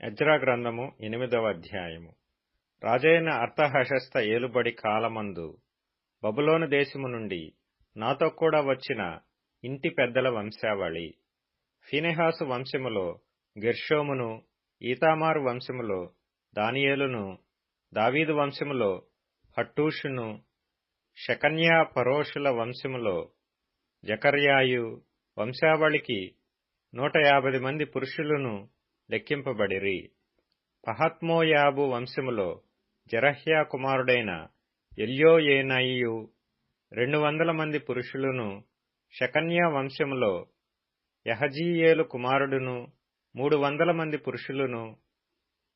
Ezra గ్రంథము ఎనిమిదవ అధ్యాయము. రాజైన అర్థహశస్త ఏలుబడి కాలమందు బబులోను దేశము నుండి నాతో కూడా వచ్చిన ఇంటి పెద్దల వంశావళి ఫినెహాసు వంశములో గెర్షోమును ఈతామారు వంశములో దానియేలును దావీదు వంశములో హట్టూషును శకన్యా పరోషుల వంశములో జకర్యాయు వంశావళికి నూట యాభై మంది పురుషులను లెక్కింపబడిరి. పహత్మోయాబు వంశములో జరహ్యా కుమారుడైన ఎల్యోయేనయియు రెండు వందల మంది పురుషులను షకన్యా వంశములో యహజీయేలు కుమారుడును మూడు వందల మంది పురుషులను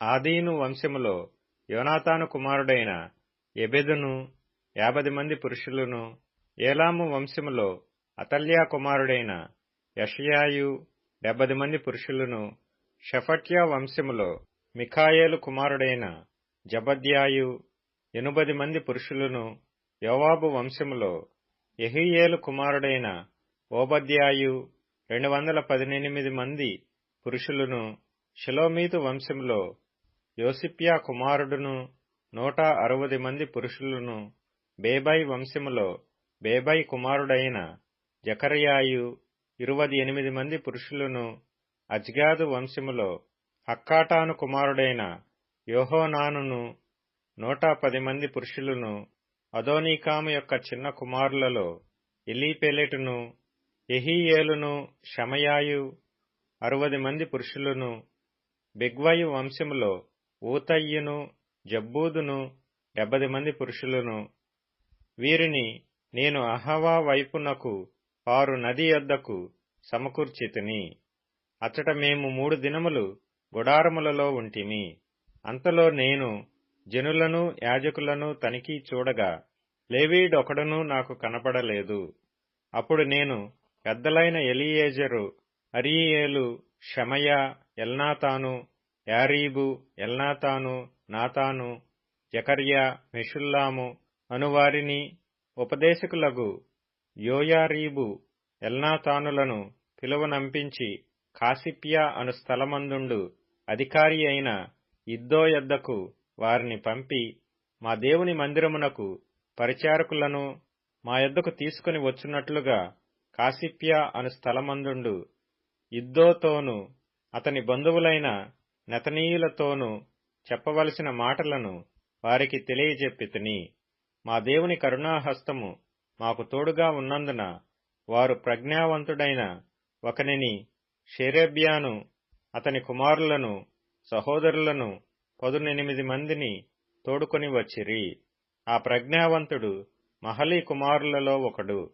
ఆదీను వంశములో యోనాతాను కుమారుడైన ఎబెదును యాభై మంది పురుషులను ఏలాము వంశములో అతల్యా కుమారుడైన యషయాయు డెబ్బది మంది పురుషులను షఫట్యా వంశములో మిఖాయేలు కుమారుడైన జబద్యాయు ఎనుబది మంది పురుషులను యోవాబు వంశములో ఎహియేలు కుమారుడైన ఓబద్యాయు రెండు వందల పదినెనిమిది మంది పురుషులను షిలోమీతు వంశంలో యోసిప్యా కుమారుడును నూట అరవది మంది పురుషులను బేబై వంశములో బేబై కుమారుడైన జకర్యాయు ఇరువది ఎనిమిది మంది పురుషులను అజ్గాదు వంశములో హక్కాటాను కుమారుడైన యోహోనానును నూట పది మంది పురుషులను అదోనీకాము యొక్క చిన్న కుమారులలో ఎలీపెలెటును ఎహీయేలును షమయాయు అరవది మంది పురుషులను బిగ్వయు వంశములో ఊతయ్యును జబ్బూదును డెబ్బది మంది పురుషులను. వీరిని నేను అహవా వైపునకు పారు నది యొద్దకు సమకూర్చితిని. అచ్చట మేము మూడు దినములు గుడారములలో ఉంటిమి. అంతలో నేను జనులను యాజకులను తనిఖీ చూడగా లేవీడొకడునూ నాకు కనపడలేదు. అప్పుడు నేను పెద్దలైన ఎలియేజరు అరియేలు షమయ ఎల్నాతాను యారీబు ఎల్నాతాను నాతాను జకర్యా మెషుల్లాము అనువారిని ఉపదేశకులగు యోయారీబు ఎల్నాతానులను పిలువనంపించి కాసిప్యా అను స్థలమందుండు అధికారి అయిన ఇద్దో యొద్దకు వారిని పంపి మా దేవుని మందిరమునకు పరిచారకులను మా యొద్దకు తీసుకుని వచ్చున్నట్లుగా కాసిప్యా అను స్థలమందుండు ఇద్దోతోను అతని బంధువులైన నెతనీయులతోనూ చెప్పవలసిన మాటలను వారికి తెలియజెప్పితిని మా దేవుని కరుణాహస్తము మాకు తోడుగా ఉన్నందున వారు ప్రజ్ఞావంతుడైన ఒకనిని షేరేబ్యాను అతని కుమారులను సహోదరులను పదునెనిమిది మందిని తోడుకొని వచ్చిరి. ఆ ప్రజ్ఞావంతుడు మహలి కుమారులలో ఒకడు.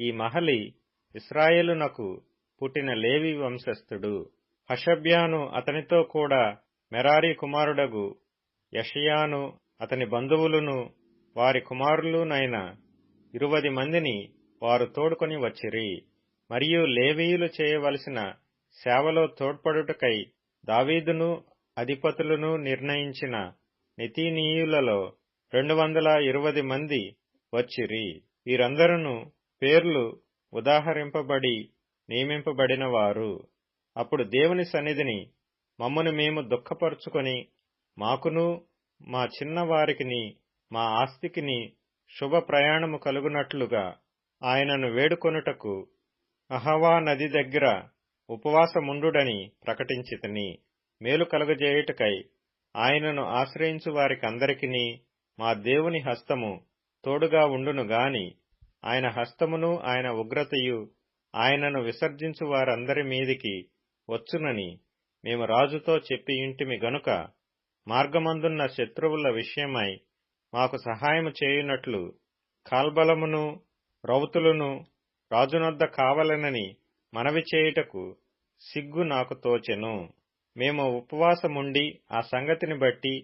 ఈ మహలి ఇస్రాయేలునకు పుట్టిన లేవి వంశస్థుడు. హషబ్యాను అతనితో కూడా మెరారి కుమారుడగు యషయాను అతని బంధువులను వారి కుమారులునైన ఇరువది మందిని వారు తోడుకొని వచ్చిరి. మరియు లేవీయులు చేయవలసిన సేవలో తోడ్పడుటకై దావీదును అధిపతులను నిర్ణయించిన నితీనీయులలో రెండు వందల ఇరువది మంది వచ్చిరి. వీరందరూ పేర్లు ఉదాహరింపబడి నియమింపబడినవారు. అప్పుడు దేవుని సన్నిధిని మమ్మను మేము దుఃఖపరుచుకొని మాకును మా చిన్నవారికిని మా ఆస్తికిని శుభ ప్రయాణము కలుగునట్లుగా ఆయనను వేడుకొనుటకు అహవా నది దగ్గర ఉపవాసముండుడని ప్రకటించితిని. మేలు కలుగజేయుటకై ఆయనను ఆశ్రయించు వారికందరికిని మా దేవుని హస్తము తోడుగా ఉండును గాని ఆయన హస్తమును ఆయన ఉగ్రతయు ఆయనను విసర్జించు వారందరి మీదికి వచ్చునని మేము రాజుతో చెప్పి ఇంటిమి గనుక మార్గమందున్న శత్రువుల విషయమై మాకు సహాయము చేయునట్లు కాల్బలమును రౌతులను రాజునొద్ద కావలనని మనవి చేయుటకు సిగ్గు నాకు తోచెను. మేము ఉపవాసముండి ఆ సంగతిని బట్టి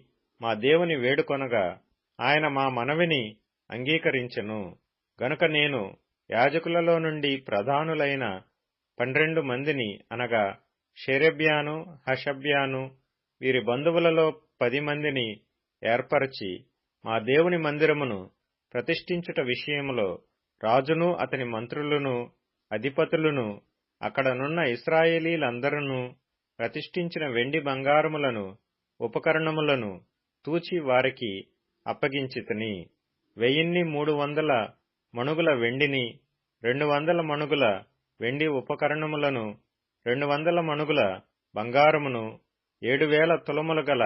మా దేవుని వేడుకొనగా ఆయన మా మనవిని అంగీకరించెను. గనుక నేను యాజకులలో నుండి ప్రధానులైన పన్నెండు మందిని అనగా షెరెబ్యాను హషబ్యాను వీరి బంధువులలో పది మందిని ఏర్పరచి మా దేవుని మందిరమును ప్రతిష్ఠించుట విషయంలో రాజును అతని మంత్రులను అధిపతులను అక్కడనున్న ఇస్రాయేలీలందరూ ప్రతిష్ఠించిన వెండి బంగారములను ఉపకరణములను తూచి వారికి అప్పగించితిని. వెయ్యిన్ని మూడు వందల మణుగుల వెండిని రెండు వందల మణుగుల వెండి ఉపకరణములను రెండు వందల మణుగుల బంగారమును ఏడు వేల తులములు గల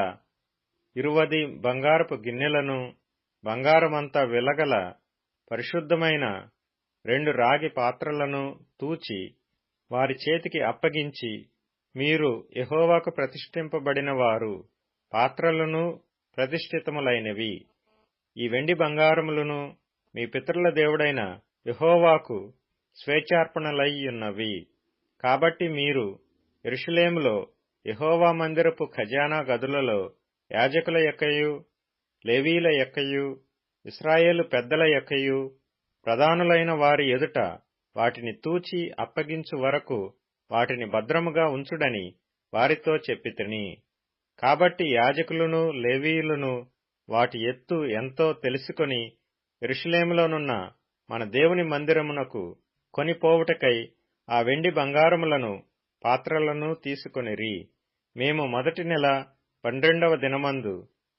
ఇరువది బంగారపు గిన్నెలను బంగారమంతా వెలగల పరిశుద్ధమైన రెండు రాగి పాత్రలను తూచి వారి చేతికి అప్పగించి మీరు యహోవాకు ప్రతిష్ఠింపబడిన వారు పాత్రలను ప్రతిష్ఠితములైనవి. ఈ వెండి బంగారములను మీ పితరుల దేవుడైన యహోవాకు స్వేచ్ఛార్పణలయ్యున్నవి. కాబట్టి మీరు ఎరుషులేములో యహోవా మందిరపు ఖజానా గదులలో యాజకుల యొక్కయు లేవీల యొక్కయు ఇస్రాయేలు పెద్దల యొక్కయు ప్రధానులైన వారి ఎదుట వాటిని తూచి అప్పగించు వరకు వాటిని భద్రముగా ఉంచుడని వారితో చెప్పితిని కాబట్టి యాజకులను లేవీయులను వాటి ఎత్తు ఎంతో తెలుసుకొని ఎరుషులేములోనున్న మన దేవుని మందిరమునకు కొనిపోవుటకై ఆ వెండి బంగారములను పాత్రలను తీసుకొనిరి. మేము మొదటి నెల పన్నెండవ దినమందు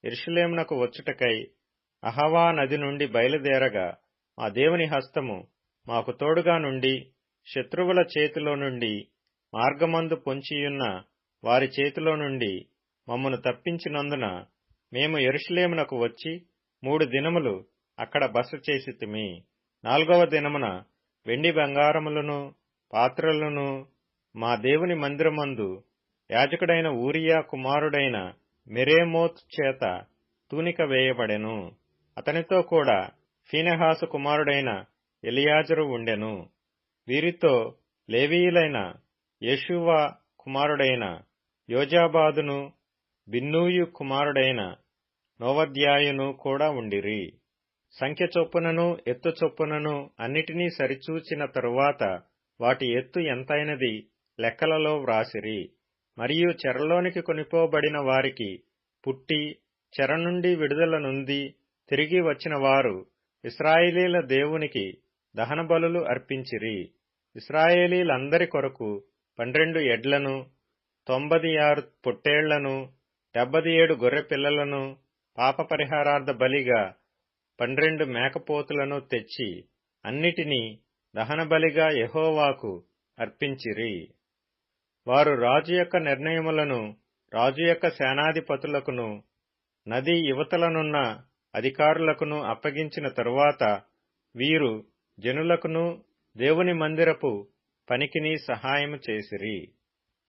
ఎరుషులేమునకు వచ్చుటకై అహవా నది నుండి బయలుదేరగా మా దేవుని హస్తము మాకు తోడుగా నుండి శత్రువుల చేతిలో నుండి మార్గమందు పొంచియున్న వారి చేతిలో నుండి మమ్మను తప్పించినందున మేము ఎరుషులేమునకు వచ్చి మూడు దినములు అక్కడ బస చేసితిమి. నాలుగవ దినమున వెండి బంగారములను పాత్రలను మా దేవుని మందిరమందు యాజకుడైన ఊరియా కుమారుడైన మెరేమోత్ చేత తూనిక వేయబడెను. అతనితో కూడా ఫీనెహాసు కుమారుడైన ఎలియాజరు ఉండెను. వీరితో లేవీయులైన యేషువా కుమారుడైన యోజాబాదును బిన్నూయు కుమారుడైన నోవద్యాయును కూడా ఉండిరి. సంఖ్య చొప్పునను ఎత్తు చొప్పునను అన్నిటినీ సరిచూచిన తరువాత వాటి ఎత్తు ఎంతైనది లెక్కలలో వ్రాసిరి. మరియు చెరలోనికి కొనిపోబడిన వారికి పుట్టి చెర నుండి విడుదల నుండి తిరిగి వచ్చిన వారు ఇస్రాయేలీల దేవునికి దహన బలులు అర్పించిరి. ఇస్రాయేలీలందరి కొరకు పన్నెండు ఎడ్లను తొంభది ఆరు పొట్టేళ్ళను డెబ్బది ఏడు గొర్రె పిల్లలను పాప పరిహారార్థ బలిగా పన్నెండు మేకపోతులను తెచ్చి అన్నిటినీ దహన బలిగా యహోవాకు అర్పించిరి. వారు రాజు యొక్క నిర్ణయములను రాజు యొక్క సేనాధిపతులకును నది యువతలనున్న అధికారులకును అప్పగించిన తరువాత వీరు జనులకును దేవుని మందిరపు పనికిని సహాయము చేసిరి.